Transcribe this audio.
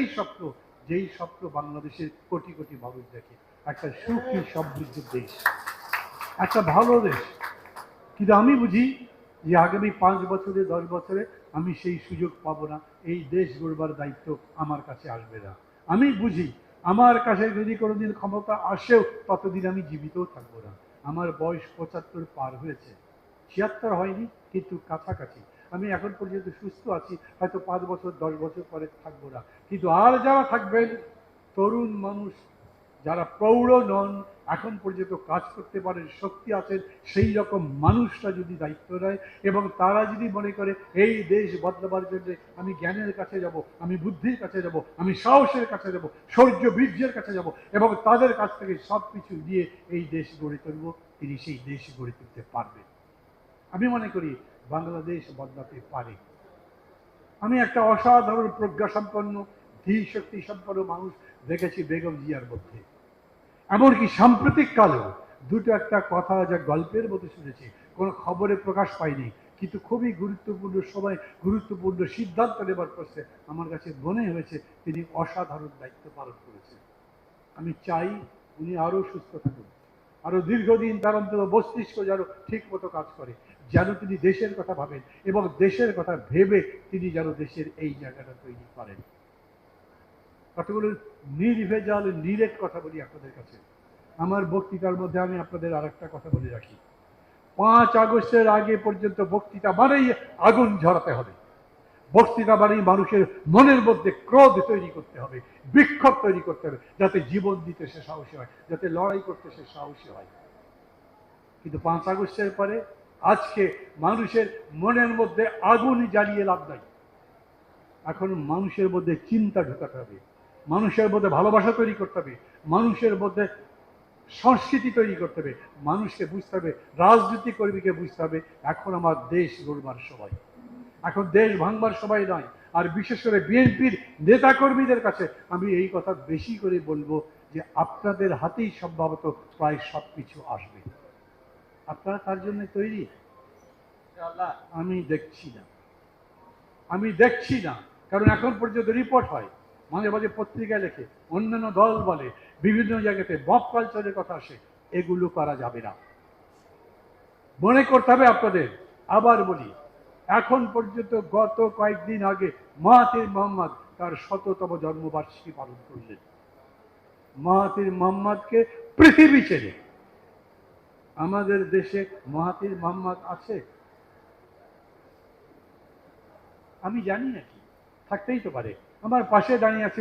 সেই স্বপ্ন, যেই স্বপ্ন বাংলাদেশের কোটি কোটি মানুষ দেখে। একটা সুখী, সমৃদ্ধ দেশ। একটা ভালো দেশ। কিন্তু আমি বুঝি যে আগামী পাঁচ বছরে, দশ বছরে আমি সেই সুযোগ পাবো না। এই দেশ গড়বার দায়িত্ব আমার কাছে আসবে না। আমি বুঝি আমার কাছে যদি কোনোদিন ক্ষমতা আসেও, ততদিন আমি জীবিতও থাকব না। আমার বয়স পঁচাত্তর পার হয়েছে। ছিয়াত্তর হয়নি, কিন্তু কাছাকাছি। আমি এখন পর্যন্ত সুস্থ আছি, হয়তো পাঁচ বছর, দশ বছর পরে থাকব না। কিন্তু আর যারা থাকবেন, তরুণ মানুষ, যারা প্রৌঢ় নন, এখন পর্যন্ত কাজ করতে পারেন, শক্তি আছেন, সেই রকম মানুষরা যদি দায়িত্ব নেয় এবং তারা যদি মনে করে, এই দেশ বদলাবার জন্য আমি জ্ঞানের কাছে যাব, আমি বুদ্ধির কাছে যাব, আমি সাহসের কাছে যাব শৌর্য বীর্যের কাছে যাব এবং তাদের কাছ থেকে সব কিছু দিয়ে এই দেশ গড়ে তুলব, তিনি সেই দেশ গড়ে তুলতে পারবেন। আমি মনে করি বাংলাদেশ বদলাতে পারে। আমি একটা অসাধারণ প্রজ্ঞা সম্পন্ন, ধীর শক্তি সম্পন্ন মানুষ দেখেছি বেগম জিয়ার মধ্যে। এমনকি সাম্প্রতিক কালেও দুটো একটা কথা যা গল্পের মতো শুনেছি, কোনো খবরে প্রকাশ পায়নি কিন্তু খুবই গুরুত্বপূর্ণ সময়, গুরুত্বপূর্ণ সিদ্ধান্ত নেবার করছে আমার কাছে মনে হয়েছে তিনি অসাধারণ দায়িত্ব পালন করেছেন। আমি চাই উনি আরও সুস্থ থাকুন আরও দীর্ঘদিন তার অন্তত মস্তিষ্ক যেন ঠিক মতো কাজ করে। যেন তিনি দেশের কথা ভাবেন এবং দেশের কথা ভেবে তিনি যেন দেশের এই জায়গাটা তৈরি করেন। কতগুলো নির্ভেজাল, নিরেট কথা বলি আপনাদের কাছে। আমার বক্তৃতার মধ্যে আমি আপনাদের আর একটা কথা বলে রাখি। পাঁচ আগস্টের আগে পর্যন্ত বক্তৃতা মানেই আগুন ঝরাতে হবে। বক্তৃতা মানেই মানুষের মনের মধ্যে ক্রোধ তৈরি করতে হবে, বিক্ষোভ তৈরি করতে হবে, যাতে জীবন দিতে সে সাহসী হয়, যাতে লড়াই করতে সে সাহসী হয়। কিন্তু পাঁচ আগস্টের পরে আজকে মানুষের মনের মধ্যে আগুন জ্বালিয়ে লাভ নাই। এখন মানুষের মধ্যে চিন্তা ঢোকাতে হবে। মানুষের মধ্যে ভালোবাসা তৈরি করতে হবে। মানুষের মধ্যে সংস্কৃতি তৈরি করতে হবে। মানুষকে বুঝতে হবে, রাজনীতি কর্মীকে বুঝতে হবে, এখন আমার দেশ গড়বার সময়। এখন দেশ ভাঙবার সময় নয়। আর বিশেষ করে বিএনপির নেতাকর্মীদের কাছে আমি এই কথা বেশি করে বলব যে আপনাদের হাতেই সম্ভবত প্রায় সব কিছু আসবে। আপনারা তার জন্য তৈরি? আমি দেখছি না। আমি দেখছি না। কারণ এখন পর্যন্ত রিপোর্ট হয়। মাঝে মাঝে পত্রিকায় লেখে। অন্যান্য দল বলে। বিভিন্ন জায়গাতে মব কালচারের কথা আসে। এগুলো করা যাবে না। মনে করতে হবে আপনাদের। আবার বলি এখন পর্যন্ত গত কয়েকদিন আগে মাহাতির মোহাম্মদ তার শততম জন্মবার্ষিকী পালন করলেন। মাহাতির মোহাম্মদকে পৃথিবী চেনে। আমাদের দেশে মহাতির মোহাম্মদ আছে? আমি জানি নাকি, থাকতেই তো পারে। আমার পাশে দাঁড়িয়ে আছে